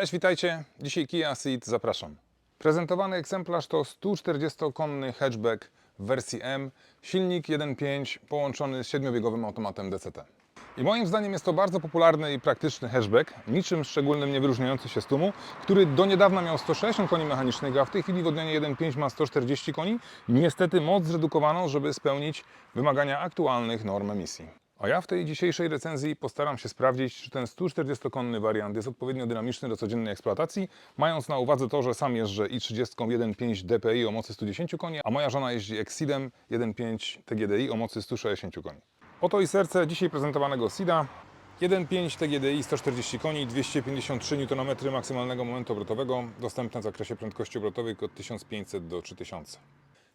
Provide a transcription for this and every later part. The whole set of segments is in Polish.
Cześć, witajcie. Dzisiaj Kia Ceed, zapraszam. Prezentowany egzemplarz to 140-konny hatchback w wersji M, silnik 1.5 połączony z 7-biegowym automatem DCT. I moim zdaniem jest to bardzo popularny i praktyczny hatchback, niczym szczególnym nie wyróżniający się z tłumu, który do niedawna miał 160 koni mechanicznych, a w tej chwili w odmianie 1.5 ma 140 koni. Niestety moc zredukowaną, żeby spełnić wymagania aktualnych norm emisji. A ja w tej dzisiejszej recenzji postaram się sprawdzić, czy ten 140-konny wariant jest odpowiednio dynamiczny do codziennej eksploatacji, mając na uwadze to, że sam jeżdżę i30 1.5 DPI o mocy 110 koni, a moja żona jeździ Exceedem 1.5 TGDI o mocy 160 koni. Oto i serce dzisiaj prezentowanego Seeda. 1.5 TGDI 140 koni, 253 Nm maksymalnego momentu obrotowego, dostępne w zakresie prędkości obrotowej od 1500 do 3000.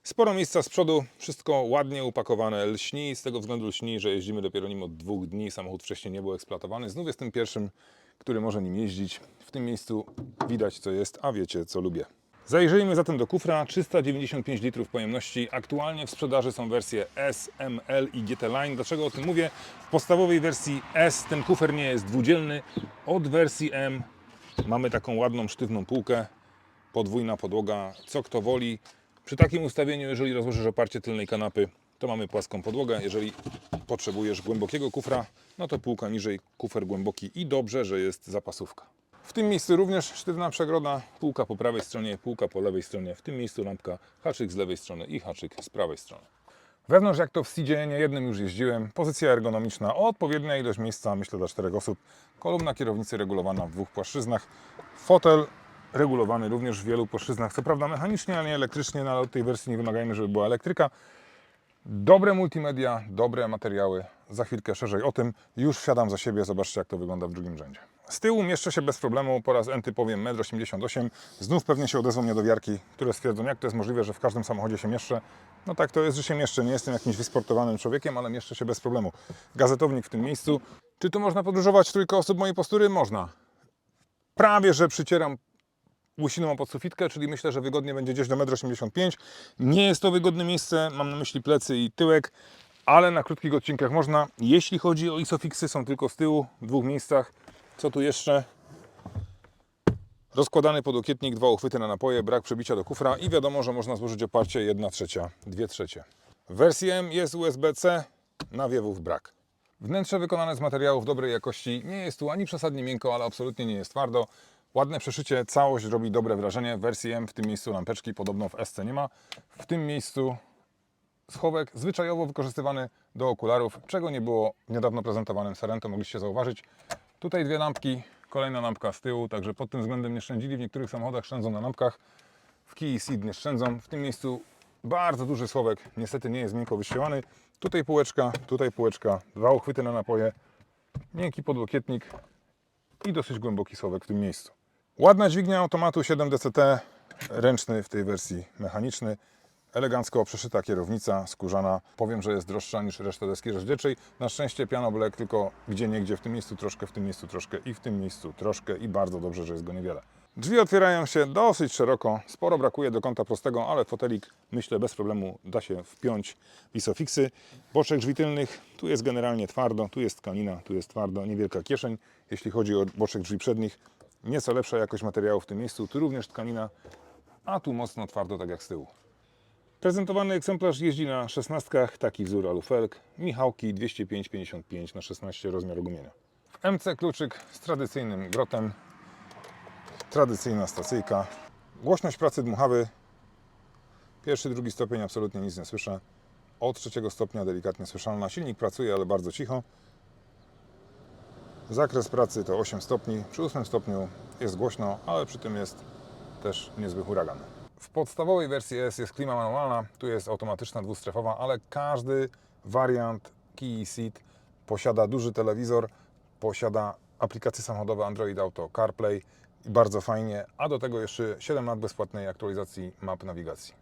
Sporo miejsca z przodu, wszystko ładnie upakowane, lśni, z tego względu lśni, że jeździmy dopiero nim od dwóch dni, samochód wcześniej nie był eksploatowany. Znów jestem pierwszym, który może nim jeździć. W tym miejscu widać co jest, a wiecie co lubię. Zajrzyjmy zatem do kufra, 395 litrów pojemności. Aktualnie w sprzedaży są wersje S, M, L i GT Line. Dlaczego o tym mówię? W podstawowej wersji S ten kufer nie jest dwudzielny. Od wersji M mamy taką ładną, sztywną półkę, podwójna podłoga, co kto woli. Przy takim ustawieniu, jeżeli rozłożysz oparcie tylnej kanapy, to mamy płaską podłogę. Jeżeli potrzebujesz głębokiego kufra, no to półka niżej, kufer głęboki i dobrze, że jest zapasówka. W tym miejscu również sztywna przegroda, półka po prawej stronie, półka po lewej stronie. W tym miejscu lampka, haczyk z lewej strony i haczyk z prawej strony. Wewnątrz, jak to w Seedzie, nie jednym już jeździłem. Pozycja ergonomiczna, odpowiednia ilość miejsca, myślę, dla czterech osób. Kolumna kierownicy regulowana w dwóch płaszczyznach. Fotel regulowany również w wielu płaszczyznach. Co prawda mechanicznie, ale nie elektrycznie, no ale od tej wersji nie wymagajmy, żeby była elektryka. Dobre multimedia, dobre materiały. Za chwilkę szerzej o tym. Już wsiadam za siebie, zobaczcie jak to wygląda w drugim rzędzie. Z tyłu mieszczę się bez problemu, po raz enty powiem 1,88 m. Znów pewnie się odezwą niedowiarki, które stwierdzą, jak to jest możliwe, że w każdym samochodzie się mieszczę. No tak to jest, że się mieszczę. Nie jestem jakimś wysportowanym człowiekiem, ale mieszczę się bez problemu. Gazetownik w tym miejscu. Czy tu można podróżować trójkę osób mojej postury? Można. Prawie, że przycieram łysiną o podsufitkę, czyli myślę, że wygodnie będzie gdzieś do 1,85 m. Nie jest to wygodne miejsce, mam na myśli plecy i tyłek, ale na krótkich odcinkach można. Jeśli chodzi o isofixy, są tylko z tyłu, w dwóch miejscach. Co tu jeszcze? Rozkładany podokietnik, dwa uchwyty na napoje, brak przebicia do kufra i wiadomo, że można złożyć oparcie 1 trzecia, 2 trzecie. W wersji M jest USB-C, nawiewów brak. Wnętrze wykonane z materiałów dobrej jakości. Nie jest tu ani przesadnie miękko, ale absolutnie nie jest twardo. Ładne przeszycie, całość robi dobre wrażenie. W wersji M w tym miejscu lampeczki podobno w SC nie ma. W tym miejscu schowek zwyczajowo wykorzystywany do okularów, czego nie było w niedawno prezentowanym Sorento, mogliście zauważyć. Tutaj dwie lampki, kolejna lampka z tyłu, także pod tym względem nie szczędzili. W niektórych samochodach szczędzą na lampkach, w Kii Ceed nie szczędzą. W tym miejscu bardzo duży schowek, niestety nie jest miękko wyścielany. Tutaj półeczka, tutaj półeczka, dwa uchwyty na napoje, miękki podłokietnik i dosyć głęboki schowek w tym miejscu. Ładna dźwignia automatu 7DCT, ręczny w tej wersji mechaniczny. Elegancko przeszyta kierownica, skórzana. Powiem, że jest droższa niż reszta deski rozdzielczej. Na szczęście piano black, tylko gdzie niegdzie, w tym miejscu troszkę, w tym miejscu troszkę i w tym miejscu troszkę i bardzo dobrze, że jest go niewiele. Drzwi otwierają się dosyć szeroko, sporo brakuje do kąta prostego, ale fotelik myślę bez problemu da się wpiąć w isofixy. Boczek drzwi tylnych, tu jest generalnie twardo, tu jest tkanina, tu jest twardo, niewielka kieszeń. Jeśli chodzi o boczek drzwi przednich, nieco lepsza jakość materiału w tym miejscu, tu również tkanina, a tu mocno twardo, tak jak z tyłu. Prezentowany egzemplarz jeździ na szesnastkach, taki wzór alufelg, Michałki 205-55 na 16 rozmiar gumienia. W MC kluczyk z tradycyjnym grotem, tradycyjna stacyjka, głośność pracy dmuchawy, pierwszy, drugi stopień absolutnie nic nie słyszę, od trzeciego stopnia delikatnie słyszalna, silnik pracuje, ale bardzo cicho, zakres pracy to 8 stopni, przy 8 stopniu jest głośno, ale przy tym jest też niezły huragan. W podstawowej wersji S jest klima manualna, tu jest automatyczna dwustrefowa, ale każdy wariant Kii Ceed posiada duży telewizor, posiada aplikacje samochodowe Android Auto, CarPlay i bardzo fajnie, a do tego jeszcze 7 lat bezpłatnej aktualizacji map nawigacji.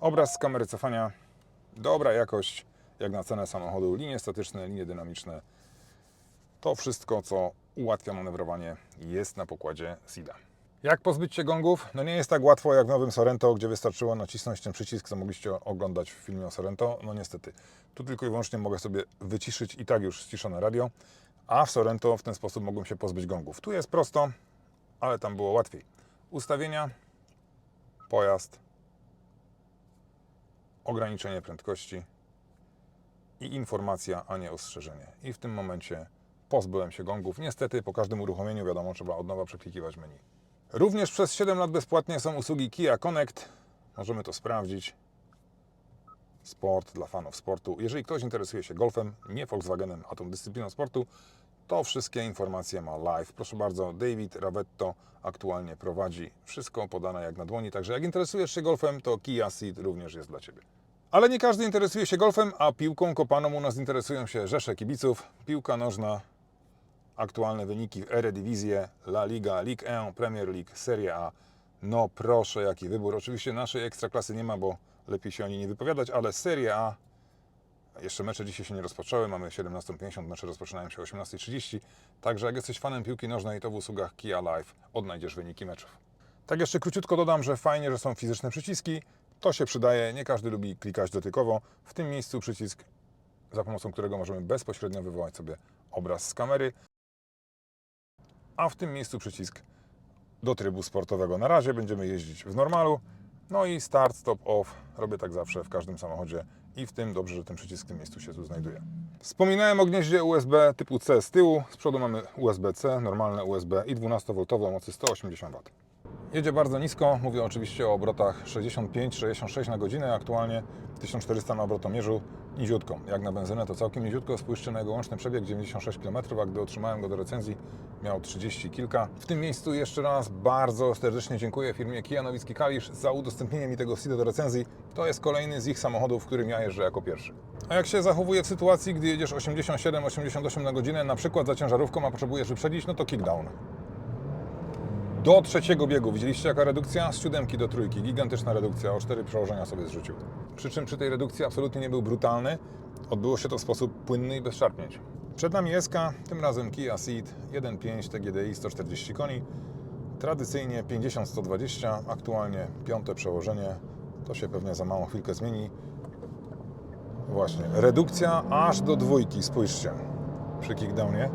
Obraz z kamery cofania, dobra jakość, jak na cenę samochodu, linie statyczne, linie dynamiczne. To wszystko, co ułatwia manewrowanie, jest na pokładzie Seeda. Jak pozbyć się gongów? No nie jest tak łatwo jak w nowym Sorento, gdzie wystarczyło nacisnąć ten przycisk, co mogliście oglądać w filmie o Sorento. No niestety, tu tylko i wyłącznie mogę sobie wyciszyć i tak już ściszone radio, a w Sorento w ten sposób mogłem się pozbyć gongów. Tu jest prosto, ale tam było łatwiej. Ustawienia, pojazd, ograniczenie prędkości i informacja, a nie ostrzeżenie. I w tym momencie pozbyłem się gongów. Niestety po każdym uruchomieniu, wiadomo, trzeba od nowa przeklikiwać menu. Również przez 7 lat bezpłatnie są usługi Kia Connect. Możemy to sprawdzić. Sport dla fanów sportu. Jeżeli ktoś interesuje się golfem, nie Volkswagenem, a tą dyscypliną sportu, to wszystkie informacje ma live. Proszę bardzo, David Ravetto aktualnie prowadzi wszystko podane jak na dłoni. Także jak interesujesz się golfem, to Kia Ceed również jest dla Ciebie. Ale nie każdy interesuje się golfem, a piłką kopaną u nas interesują się rzesze kibiców. Piłka nożna, aktualne wyniki w Eredivisie, La Liga, Ligue 1, Premier League, Serie A. No proszę, jaki wybór. Oczywiście naszej ekstraklasy nie ma, bo lepiej się o niej nie wypowiadać, ale Serie A jeszcze mecze dzisiaj się nie rozpoczęły, mamy 17.50, mecze rozpoczynają się o 18.30. Także jak jesteś fanem piłki nożnej, to w usługach Kia Live odnajdziesz wyniki meczów. Tak jeszcze króciutko dodam, że fajnie, że są fizyczne przyciski. To się przydaje, nie każdy lubi klikać dotykowo. W tym miejscu przycisk, za pomocą którego możemy bezpośrednio wywołać sobie obraz z kamery. A w tym miejscu przycisk do trybu sportowego. Na razie będziemy jeździć w normalu. No i start, stop, off. Robię tak zawsze w każdym samochodzie i w tym dobrze, że ten przycisk w tym miejscu się tu znajduje. Wspominałem o gnieździe USB typu C z tyłu. Z przodu mamy USB-C, normalne USB i 12V o mocy 180 W. Jedzie bardzo nisko, mówię oczywiście o obrotach 65-66 na godzinę, aktualnie 1400 na obrotomierzu, niziutką. Jak na benzynę to całkiem niziutko, spójrzcie na jego łączny przebieg 96 km, a gdy otrzymałem go do recenzji miał 30 kilka. W tym miejscu jeszcze raz bardzo serdecznie dziękuję firmie Kia Nowicki Kalisz za udostępnienie mi tego SIDA do recenzji. To jest kolejny z ich samochodów, w którym ja jeżdżę jako pierwszy. A jak się zachowuje w sytuacji, gdy jedziesz 87-88 na godzinę, na przykład za ciężarówką, a potrzebujesz wyprzedzić, no to kickdown do trzeciego biegu. Widzieliście jaka redukcja? Z siódemki do trójki. Gigantyczna redukcja, o cztery przełożenia sobie zrzucił. Przy czym przy tej redukcji absolutnie nie był brutalny. Odbyło się to w sposób płynny i bez szarpnięć. Przed nami SK, tym razem Kia Ceed 1.5 TGDI 140 koni. Tradycyjnie 50-120, aktualnie piąte przełożenie. To się pewnie za małą chwilkę zmieni. Właśnie, redukcja aż do dwójki, spójrzcie, przy kickdownie.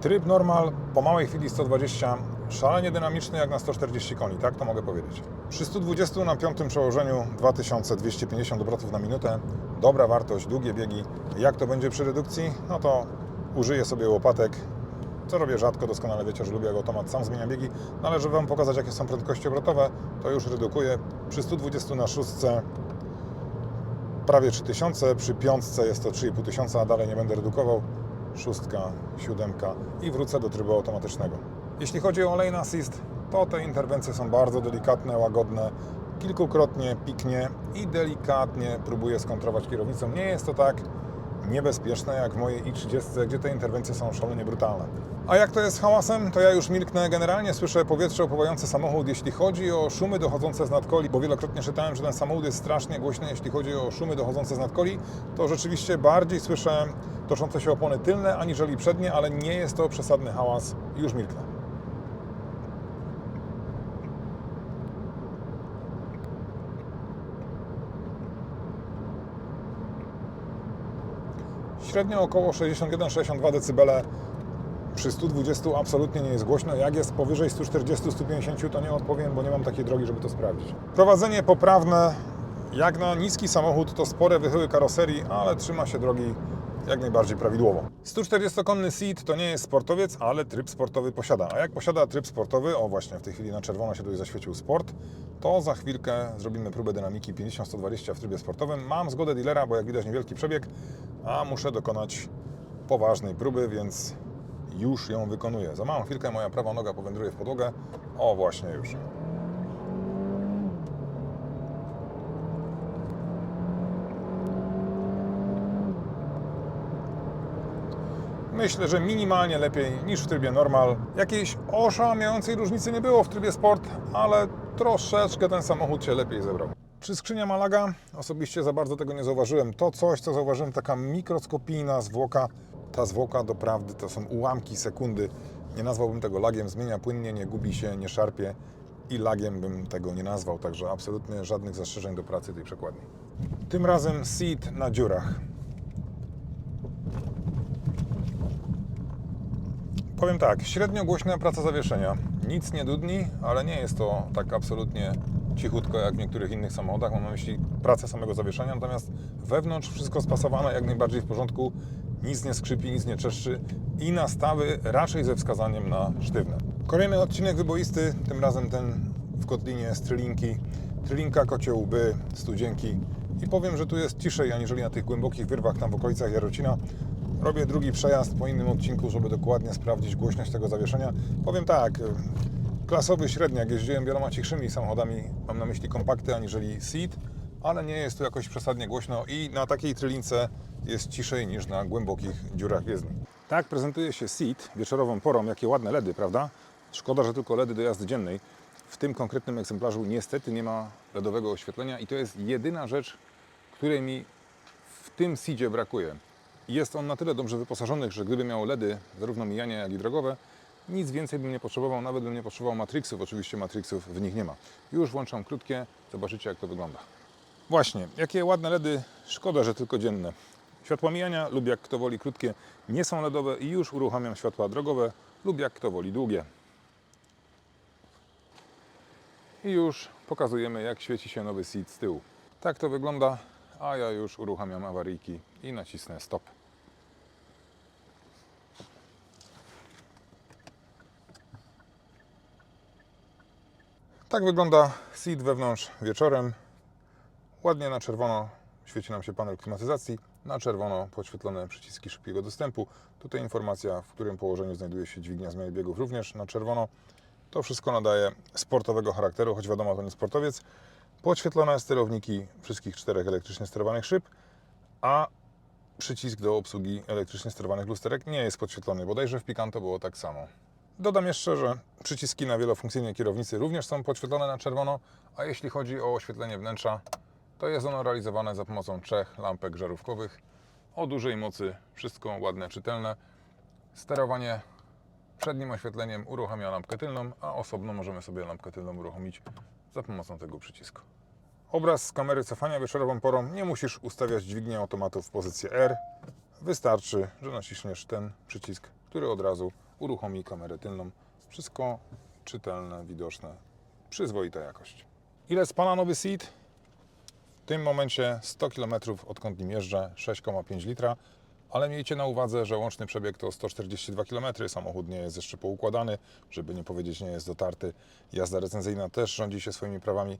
Tryb normal po małej chwili 120, szalenie dynamiczny jak na 140 koni, tak to mogę powiedzieć. Przy 120 na piątym przełożeniu 2250 obrotów na minutę, dobra wartość, długie biegi. Jak to będzie przy redukcji? No to użyję sobie łopatek, co robię rzadko, doskonale wiecie, że lubię automat sam zmienia biegi, no ale żeby Wam pokazać jakie są prędkości obrotowe, to już redukuję. Przy 120 na szóstce prawie 3000, przy piątce jest to 3500, a dalej nie będę redukował szóstka, siódemka i wrócę do trybu automatycznego. Jeśli chodzi o lane assist, to te interwencje są bardzo delikatne, łagodne. Kilkukrotnie piknie i delikatnie próbuję skontrować kierownicą. Nie jest to tak niebezpieczne jak w mojej i30, gdzie te interwencje są szalenie brutalne. A jak to jest z hałasem, to ja już milknę. Generalnie słyszę powietrze opływające samochód, jeśli chodzi o szumy dochodzące z nadkoli, bo wielokrotnie czytałem, że ten samochód jest strasznie głośny, jeśli chodzi o szumy dochodzące z nadkoli, to rzeczywiście bardziej słyszę toczące się opony tylne, aniżeli przednie, ale nie jest to przesadny hałas. Już milknę. Średnio około 61-62 dB przy 120 absolutnie nie jest głośno. Jak jest powyżej 140-150 to nie odpowiem, bo nie mam takiej drogi, żeby to sprawdzić. Prowadzenie poprawne. Jak na niski samochód to spore wychyły karoserii, ale trzyma się drogi jak najbardziej prawidłowo. 140-konny Seat to nie jest sportowiec, ale tryb sportowy posiada. A jak posiada tryb sportowy, o właśnie w tej chwili na czerwono się tutaj zaświecił sport, to za chwilkę zrobimy próbę dynamiki 50-120 w trybie sportowym. Mam zgodę dealera, bo jak widać niewielki przebieg, a muszę dokonać poważnej próby, więc już ją wykonuję. Za małą chwilkę moja prawa noga powędruje w podłogę. O, właśnie już. Myślę, że minimalnie lepiej niż w trybie normal. Jakiejś oszałamiającej różnicy nie było w trybie sport, ale troszeczkę ten samochód się lepiej zebrał. Czy skrzynia Malaga? Osobiście za bardzo tego nie zauważyłem. To coś, co zauważyłem, taka mikroskopijna zwłoka. Ta zwłoka doprawdy to są ułamki sekundy. Nie nazwałbym tego lagiem, zmienia płynnie, nie gubi się, nie szarpie i lagiem bym tego nie nazwał, także absolutnie żadnych zastrzeżeń do pracy tej przekładni. Tym razem seat na dziurach. Powiem tak, średnio głośna praca zawieszenia. Nic nie dudni, ale nie jest to tak absolutnie cichutko jak w niektórych innych samochodach. Mam na myśli pracę samego zawieszenia, natomiast wewnątrz wszystko spasowane jak najbardziej w porządku. Nic nie skrzypi, nic nie czeszczy i nastawy raczej ze wskazaniem na sztywne. Kolejny odcinek wyboisty, tym razem ten w kotlinie z trylinki. Trylinka, kocie łby, studzienki. I powiem, że tu jest ciszej aniżeli na tych głębokich wyrwach tam w okolicach Jarocina. Robię drugi przejazd po innym odcinku, żeby dokładnie sprawdzić głośność tego zawieszenia. Powiem tak, y, klasowy średniak, jeździłem wieloma cichszymi samochodami, mam na myśli kompakty aniżeli Seat, ale nie jest tu jakoś przesadnie głośno i na takiej trylince jest ciszej niż na głębokich dziurach jezdni. Tak prezentuje się Seat wieczorową porą, jakie ładne LEDy, prawda? Szkoda, że tylko LEDy do jazdy dziennej. W tym konkretnym egzemplarzu niestety nie ma LEDowego oświetlenia i to jest jedyna rzecz, której mi w tym Seadzie brakuje. Jest on na tyle dobrze wyposażony, że gdyby miał LEDy, zarówno mijanie, jak i drogowe, nic więcej bym nie potrzebował, nawet bym nie potrzebował Matrixów. Oczywiście Matrixów w nich nie ma. Już włączam krótkie, zobaczycie jak to wygląda. Właśnie, jakie ładne LEDy, szkoda, że tylko dzienne. Światła mijania lub jak kto woli krótkie nie są LEDowe i już uruchamiam światła drogowe lub jak kto woli długie. I już pokazujemy jak świeci się nowy seat z tyłu. Tak to wygląda, a ja już uruchamiam awaryjki i nacisnę stop. Tak wygląda seat wewnątrz wieczorem. Ładnie na czerwono świeci nam się panel klimatyzacji, na czerwono podświetlone przyciski szybkiego dostępu. Tutaj informacja, w którym położeniu znajduje się dźwignia zmiany biegów, również na czerwono. To wszystko nadaje sportowego charakteru, choć wiadomo, to nie sportowiec. Podświetlone sterowniki wszystkich czterech elektrycznie sterowanych szyb, a przycisk do obsługi elektrycznie sterowanych lusterek nie jest podświetlony. Bodajże w Picanto było tak samo. Dodam jeszcze, że przyciski na wielofunkcyjnej kierownicy również są podświetlone na czerwono, a jeśli chodzi o oświetlenie wnętrza, to jest ono realizowane za pomocą trzech lampek żarówkowych o dużej mocy, wszystko ładne, czytelne. Sterowanie przednim oświetleniem uruchamia lampkę tylną, a osobno możemy sobie lampkę tylną uruchomić za pomocą tego przycisku. Obraz z kamery cofania wieczorową porą nie musisz ustawiać dźwigni automatu w pozycję R. Wystarczy, że naciśniesz ten przycisk, który od razu uruchomi kamerę tylną. Wszystko czytelne, widoczne, przyzwoita jakość. Ile spala nowy Seat? W tym momencie 100 km odkąd nim jeżdżę, 6,5 litra, ale miejcie na uwadze, że łączny przebieg to 142 km. Samochód nie jest jeszcze poukładany, żeby nie powiedzieć, nie jest dotarty. Jazda recenzyjna też rządzi się swoimi prawami.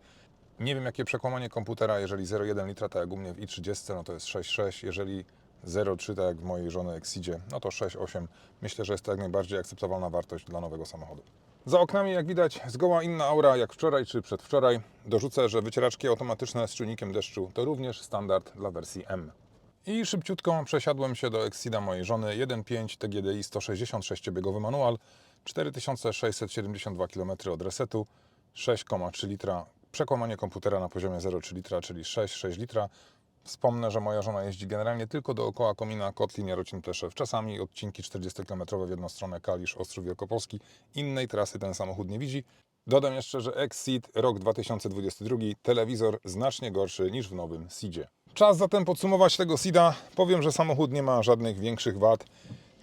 Nie wiem, jakie przekłamanie komputera, jeżeli 0,1 litra, tak jak u mnie w i30, no to jest 6,6. Jeżeli 0,3, tak jak w mojej żony Exidzie, no to 6,8. Myślę, że jest to jak najbardziej akceptowalna wartość dla nowego samochodu. Za oknami, jak widać, zgoła inna aura jak wczoraj czy przedwczoraj. Dorzucę, że wycieraczki automatyczne z czujnikiem deszczu to również standard dla wersji M. I szybciutko przesiadłem się do Exida mojej żony 1.5 TGDI 166-biegowy manual, 4672 km od resetu, 6,3 litra, przekłamanie komputera na poziomie 0,3 litra, czyli 6,6 litra. Wspomnę, że moja żona jeździ generalnie tylko dookoła komina Kotlin, Jarocin, Teszew. Czasami odcinki 40-km w jedną stronę Kalisz, Ostrów Wielkopolski. Innej trasy ten samochód nie widzi. Dodam jeszcze, że Exceed rok 2022, telewizor znacznie gorszy niż w nowym Seedzie. Czas zatem podsumować tego Seeda. Powiem, że samochód nie ma żadnych większych wad.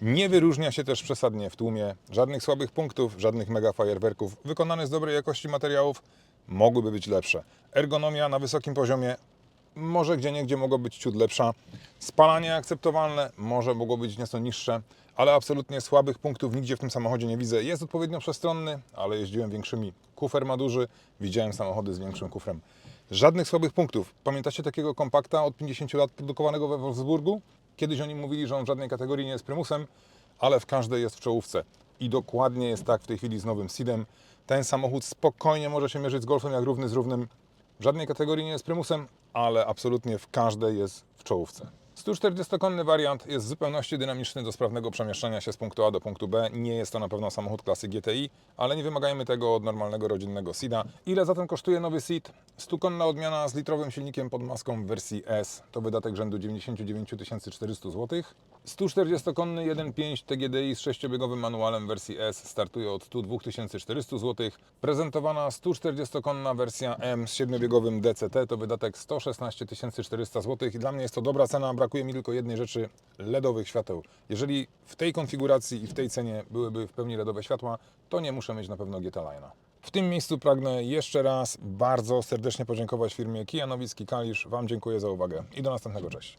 Nie wyróżnia się też przesadnie w tłumie, żadnych słabych punktów, żadnych mega fajerwerków. Wykonany z dobrej jakości materiałów mogłyby być lepsze. Ergonomia na wysokim poziomie, może gdzie niegdzie mogła być ciut lepsza. Spalanie akceptowalne, może mogło być nieco niższe, ale absolutnie słabych punktów nigdzie w tym samochodzie nie widzę. Jest odpowiednio przestronny, ale jeździłem większymi. Kufer ma duży, widziałem samochody z większym kufrem. Żadnych słabych punktów. Pamiętacie takiego kompakta od 50 lat produkowanego we Wolfsburgu? Kiedyś oni mówili, że on w żadnej kategorii nie jest prymusem, ale w każdej jest w czołówce. I dokładnie jest tak w tej chwili z nowym Seedem. Ten samochód spokojnie może się mierzyć z Golfem jak równy z równym. W żadnej kategorii nie jest prymusem, ale absolutnie w każdej jest w czołówce. 140-konny wariant jest w zupełności dynamiczny do sprawnego przemieszczania się z punktu A do punktu B. Nie jest to na pewno samochód klasy GTI, ale nie wymagajmy tego od normalnego rodzinnego Seeda. Ile zatem kosztuje nowy Seat? 100-konna odmiana z litrowym silnikiem pod maską w wersji S to wydatek rzędu 99 400 zł. 140-konny 1.5 TGDI z sześciobiegowym manualem wersji S startuje od 102 400 zł. Prezentowana 140-konna wersja M z siedmiobiegowym DCT to wydatek 116 400 zł. I dla mnie jest to dobra cena, brakuje mi tylko jednej rzeczy, LEDowych świateł. Jeżeli w tej konfiguracji i w tej cenie byłyby w pełni LEDowe światła, to nie muszę mieć na pewno GT Line'a. W tym miejscu pragnę jeszcze raz bardzo serdecznie podziękować firmie Kijanowicki Kalisz. Wam dziękuję za uwagę i do następnego. Cześć.